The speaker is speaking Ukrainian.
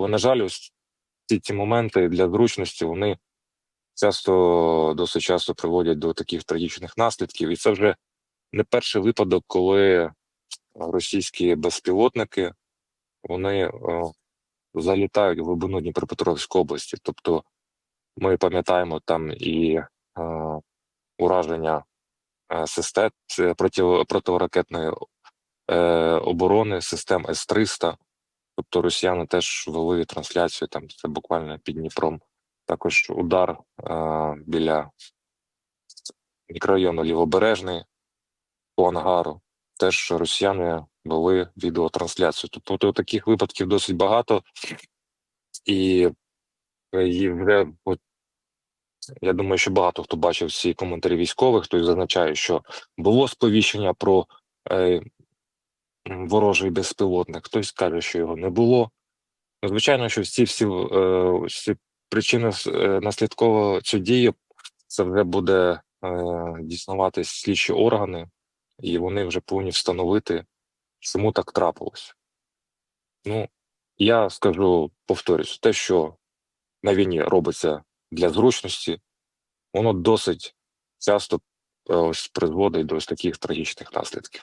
Але, на жаль, ось ці ці моменти для зручності вони часто досить часто приводять до таких трагічних наслідків. І це вже не перший випадок, коли російські безпілотники вони е, залітають в глибину Дніпропетровської області. Тобто ми пам'ятаємо там і е, ураження е, систем це проти, протиракетної е, оборони систем С-300. Тобто росіяни теж вели трансляцію там це буквально під Дніпром. Також удар е, біля мікрорайону Лівобережний по ангару. Теж росіяни вели відеотрансляцію. Тобто таких випадків досить багато, і, е, і вже от, я думаю, що багато хто бачив всі коментарі військових, хтось зазначає, що було сповіщення про е, ворожий безпілотник, хтось каже, що його не було. Ну, Звичайно, що всі всі, е, всі причини е, наслідково цю дію це вже буде е, дізнаватись слідчі органи, і вони вже повинні встановити, чому так трапилось. Ну, я скажу, повторюсь, те, що на війні робиться для зручності, воно досить часто ось призводить до ось таких трагічних наслідків.